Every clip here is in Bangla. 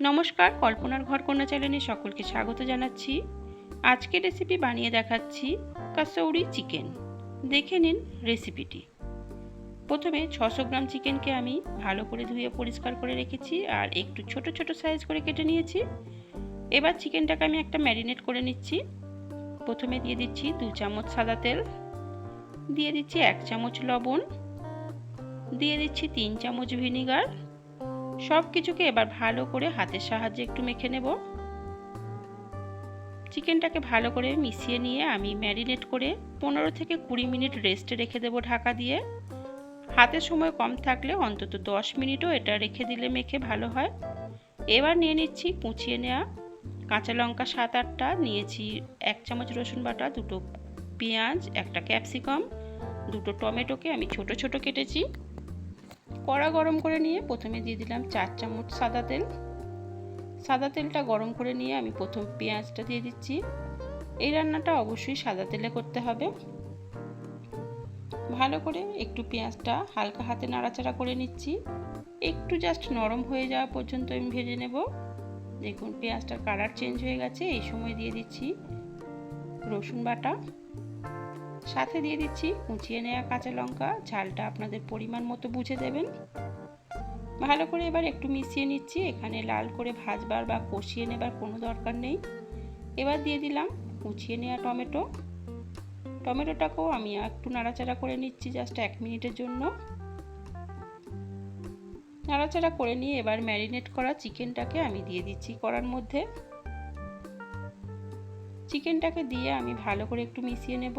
নমস্কার, কল্পনার ঘর কন্যা চ্যানেলে সকলকে স্বাগত জানাচ্ছি। আজকে রেসিপি বানিয়ে দেখাচ্ছি কাসৌরি চিকেন। দেখে নিন রেসিপিটি প্রথমে ছশো গ্রাম চিকেনকে আমি ভালো করে ধুয়ে পরিষ্কার করে রেখেছি আর একটু ছোট ছোট সাইজ করে কেটে নিয়েছি। এবার চিকেনটাকে আমি একটা ম্যারিনেট করে নিচ্ছি। প্রথমে দিয়ে দিচ্ছি দু চামচ সাদা তেল। দিয়ে দিচ্ছি এক চামচ লবণ। দিয়ে দিচ্ছি তিন চামচ ভিনিগার সব কিছুকে এবার ভালো করে হাতের সাহায্যে একটু মেখে নেব। চিকেনটাকে ভালো করে মিশিয়ে নিয়ে আমি ম্যারিনেট করে পনেরো থেকে কুড়ি মিনিট রেস্টে রেখে দেবো ঢাকা দিয়ে। হাতের সময় কম থাকলে অন্তত দশ মিনিটও এটা রেখে দিলে মেখে ভালো হয়। এবার নিয়ে নিচ্ছি কুচিয়ে নেওয়া কাঁচা লঙ্কা সাত আটটা, নিয়েছি এক চামচ রসুন বাটা, দুটো পেঁয়াজ, একটা ক্যাপসিকাম, দুটো টমেটোকে আমি ছোট ছোট কেটেছি। কড়া গরম করে নিয়ে প্রথমে দিয়ে দিলাম চার চামচ সাদা তেল। সাদা তেলটা গরম করে নিয়ে আমি প্রথম পেঁয়াজটা দিয়ে দিচ্ছি। এই রান্নাটা অবশ্যই সাদা তেলে করতে হবে। ভালো করে একটু পেঁয়াজটা হালকা হাতে নাড়াচাড়া করে নিচ্ছি। একটু জাস্ট নরম হয়ে যাওয়া পর্যন্ত আমি ভেজে নেব। দেখুন পেঁয়াজটার কালার চেঞ্জ হয়ে গেছে। এই সময় দিয়ে দিচ্ছি রসুন বাটা। সাথে দিয়ে দিচ্ছি কুচিয়ে নেওয়া কাঁচা লঙ্কা। ঝালটা আপনাদের পরিমাণ মতো বুঝে দেবেন। ভালো করে এবার একটু মিশিয়ে নিচ্ছি। এখানে লাল করে ভাজবার বা কষিয়ে নেবার কোনো দরকার নেই। এবার দিয়ে দিলাম কুচিয়ে নেওয়া টমেটো। টমেটোটাকেও আমি একটু নাড়াচাড়া করে নিচ্ছি জাস্ট এক মিনিটের জন্য। নাড়াচাড়া করে নিয়ে এবার ম্যারিনেট করা চিকেনটাকে আমি দিয়ে দিচ্ছি করার মধ্যে। চিকেনটাকে দিয়ে আমি ভালো করে একটু মিশিয়ে নেব।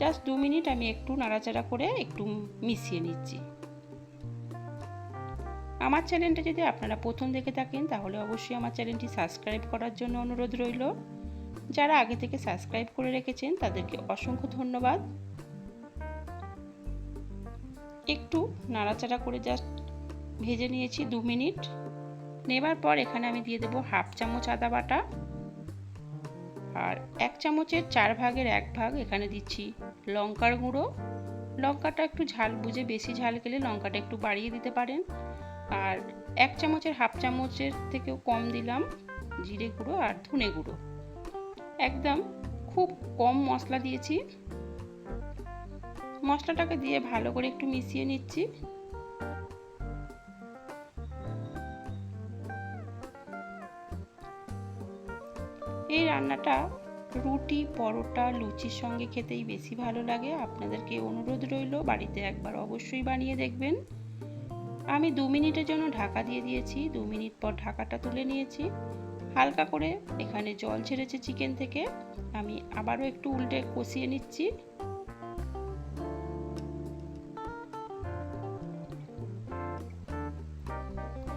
জাস্ট দু মিনিট আমি একটু নাড়াচাড়া করে একটু মিশিয়ে নিচ্ছি। আমার চ্যানেলটা যদি আপনারা প্রথম দেখে থাকেন, তাহলে অবশ্যই আমার চ্যানেলটি সাবস্ক্রাইব করার জন্য অনুরোধ রইল। যারা আগে থেকে সাবস্ক্রাইব করে রেখেছেন, তাদেরকে অসংখ্য ধন্যবাদ। একটু নাড়াচাড়া করে জাস্ট ভেজে নিয়েছি দু মিনিট। নেবার পর এখানে আমি দিয়ে দেবো হাফ চামচ আদা বাটা। আর এক চামচের চার ভাগের এক ভাগ এখানে দিচ্ছি লঙ্কার গুঁড়ো। লঙ্কাটা একটু ঝাল, বুঝে বেশি ঝাল গেলে লঙ্কাটা একটু বাড়িয়ে দিতে পারেন। আর এক চামচের হাফ চামচের থেকেও কম দিলাম জিরে গুঁড়ো আর ধনে গুঁড়ো। একদম খুব কম মশলা দিয়েছি। মশলাটাকে দিয়ে ভালো করে একটু মিশিয়ে নিচ্ছি। এই রান্নাটা রুটি, পরোটা, লুচির সঙ্গে খেতেই বেশি ভালো লাগে। আপনাদেরকে অনুরোধ রইল, বাড়িতে একবার অবশ্যই বানিয়ে দেখবেন। আমি দু মিনিটের জন্য ঢাকা দিয়ে দিয়েছি। দু মিনিট পর ঢাকাটা তুলে নিয়েছি। হালকা করে এখানে জল ছেড়েছে চিকেন থেকে। আমি আবারও একটু উল্টে কষিয়ে নিচ্ছি।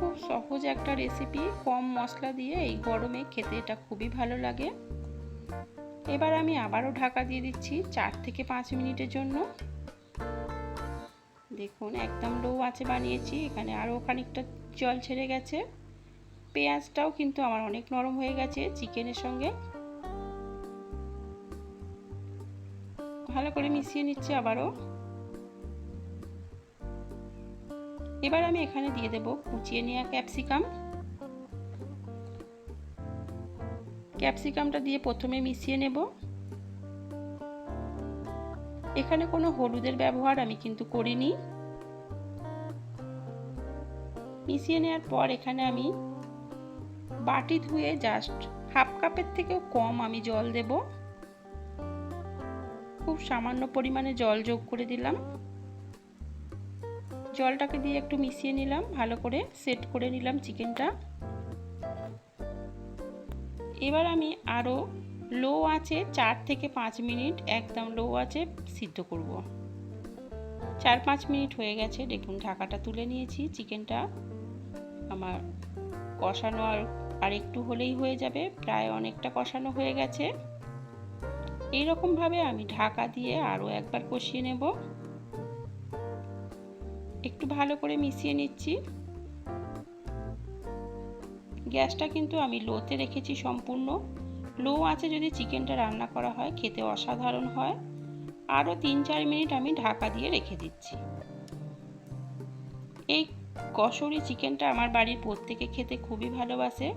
খুব সহজ একটা রেসিপি কম মশলা দিয়ে এই গরমে খেতে এটা খুবই ভালো লাগে। এবার আমি আবারও ঢাকা দিয়ে দিচ্ছি চার থেকে পাঁচ মিনিটের জন্য। দেখুন, একদম লো আছে বানিয়েছি, এখানে আরও খানিকটা জল ছেড়ে গেছে। পেঁয়াজটাও কিন্তু আমার অনেক নরম হয়ে গেছে চিকেনের সঙ্গে। ভালো করে মিশিয়ে নিচ্ছি আবারও। এবার আমি এখানে দিয়ে দেব কুচিয়ে নেওয়া ক্যাপসিকাম। ক্যাপসিকামটা দিয়ে প্রথমে মিশিয়ে নেব। এখানে কোনো হলুদের ব্যবহার আমি কিন্তু করিনি। মিশিয়ে নেওয়ার পর এখানে আমি বাটি ধুয়ে জাস্ট হাফ কাপের থেকেও কম আমি জল দেব। খুব সামান্য পরিমাণে জল যোগ করে দিলাম। জলটাকে দিয়ে একটু মিশিয়ে নিলাম, ভালো করে সেট করে নিলাম চিকেনটা। এবার আমি আরও লো আছে চার থেকে পাঁচ মিনিট একদম লো আছে সিদ্ধ করব। চার পাঁচ মিনিট হয়ে গেছে, দেখুন ঢাকাটা তুলে নিয়েছি চিকেনটা। আমার কষানো আর আর একটু হলেই হয়ে যাবে, প্রায় অনেকটা কষানো হয়ে গেছে। এইরকমভাবে আমি ঢাকা দিয়ে আরও একবার কষিয়ে নেব। একটু ভালো করে মিশিয়ে নিচ্ছি। গ্যাসটা কিন্তু আমি লোতে রেখেছি সম্পূর্ণ। লো আছে যদি চিকেনটা রান্না করা হয়, খেতে অসাধারণ হয়। আরও তিন চার মিনিট আমি ঢাকা দিয়ে রেখে দিচ্ছি। এই কসুরি চিকেনটা আমার বাড়ির প্রত্যেকে খেতে খুবই ভালোবাসে।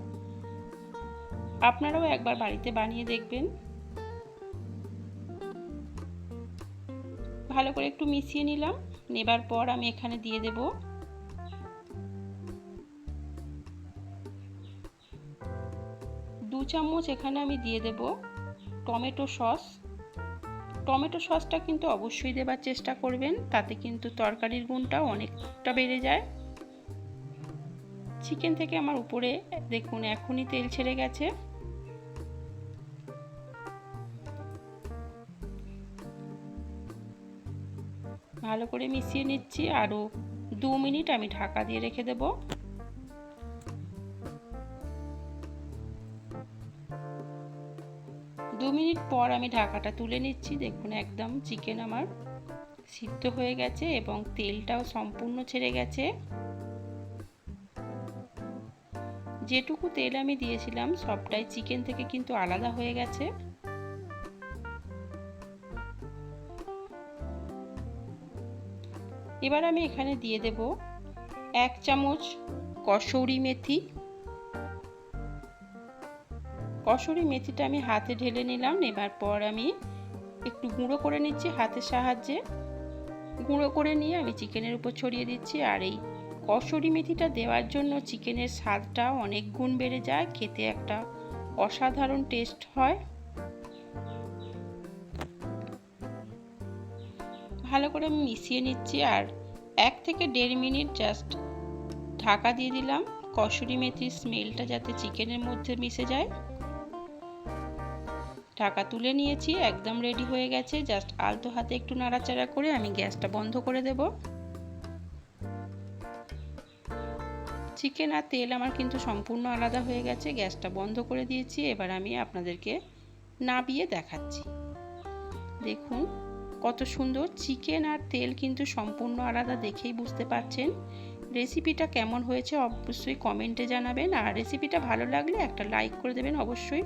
আপনারাও একবার বাড়িতে বানিয়ে দেখবেন। ভালো করে একটু মিশিয়ে নিলাম। নেবার পর আমি এখানে দিয়ে দেব। দু চামচ এখানে আমি দিয়ে দেব টমেটো সস। টমেটো সসটা কিন্তু অবশ্যই দেবার চেষ্টা করবেন, তাতে কিন্তু তরকারির গুণটা অনেকটা বেড়ে যায়। চিকেন থেকে আমার উপরে, দেখুন এখনই তেল ছেড়ে গেছে। ভালো করে মিশিয়ে নিচ্ছি, আরও দু মিনিট আমি ঢাকা দিয়ে রেখে দেব। দু মিনিট পর আমি ঢাকাটা তুলে নিচ্ছি, দেখুন একদম চিকেন আমার সিদ্ধ হয়ে গেছে এবং তেলটাও সম্পূর্ণ ছেড়ে গেছে। যেটুকু তেল আমি দিয়েছিলাম সবটাই চিকেন থেকে কিন্তু আলাদা হয়ে গেছে। এবার আমি এখানে দিয়ে দেব এক চামচ কসৌরি মেথি। কসুরি মেথিটা আমি হাতে ঢেলে নিলাম নেবার পর আমি একটু গুঁড়ো করে নিচ্ছি হাতের সাহায্যে। গুঁড়ো করে নিয়ে আমি চিকেনের উপর ছড়িয়ে দিচ্ছি, আর এই কসুরি মেথিটা দেওয়ার জন্য চিকেনের স্বাদটা অনেক গুণ বেড়ে যায়, খেতে একটা অসাধারণ টেস্ট হয়। ভালো করে মিশিয়ে নিচ্ছি আর এক থেকে দেড় মিনিট জাস্ট ঢাকা দিয়ে দিলাম। কসুরি মেথির স্মেলটা যাতে চিকেনের মধ্যে মিশে যায়। ঢাকা তুলে নিয়েছি, একদম রেডি হয়ে গেছে। জাস্ট আলতো হাতে একটু নাড়াচাড়া করে আমি গ্যাসটা বন্ধ করে দেব। চিকেন আর তেল আমার কিন্তু সম্পূর্ণ আলাদা হয়ে গেছে। গ্যাসটা বন্ধ করে দিয়েছি। এবার আমি আপনাদেরকে নাবিয়ে দেখাচ্ছি। দেখুন কত সুন্দর। চিকেন আর তেল কিন্তু সম্পূর্ণ আলাদা দেখেই বুঝতে পারছেন। রেসিপিটা কেমন হয়েছে অবশ্যই কমেন্টে জানাবেন। আর রেসিপিটা ভালো লাগলে একটা লাইক করে দেবেন অবশ্যই।